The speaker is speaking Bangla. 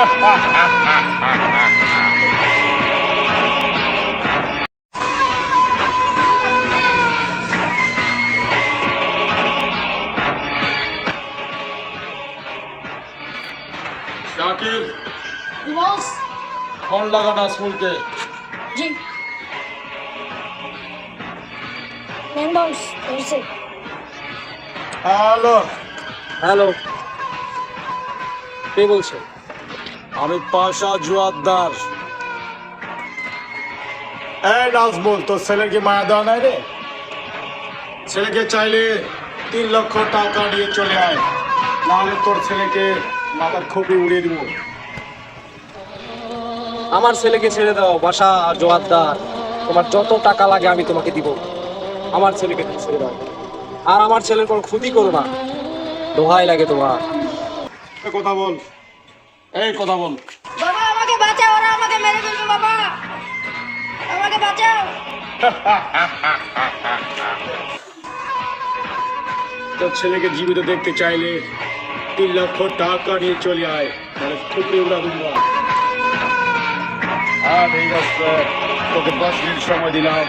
শাকির বস ফোন লাগা নাজমুলকে জি। নেন বস। হ্যালো। হ্যালো। কে বলছে? আমি পাশা জুয়াদ্দার। এই নাজমুল তোর ছেলের কি মায়া দেওয়া নাই রে? ছেলেকে চাইলে তিন লক্ষ টাকা নিয়ে চলে আয়। নাহলে তোর ছেলেকে মাথার খুবই উড়িয়ে দিব। আমার ছেলেকে ছেড়ে দাও বাসা জোয়ারদার তোমার যত টাকা লাগে আমি তোমাকে দিব। আমার ছেলেকে ছেড়ে দাও। আর আমার ছেলের কোনো ক্ষতি করো না। দোহাই লাগে তোমার। কথা বল। এই কথা বল। বাবা আমাকে বাঁচাও ওরা আমাকে মেরে ফেলবে বাবা। আমাকে বাঁচাও। তোর ছেলেকে জীবিত দেখতে চাইলে তিন লক্ষ টাকা নিয়ে চলে আয় মানে খুবই উড়া দুমরা ঠিক আছে তোকে দশ মিনিট সময় দিলাম।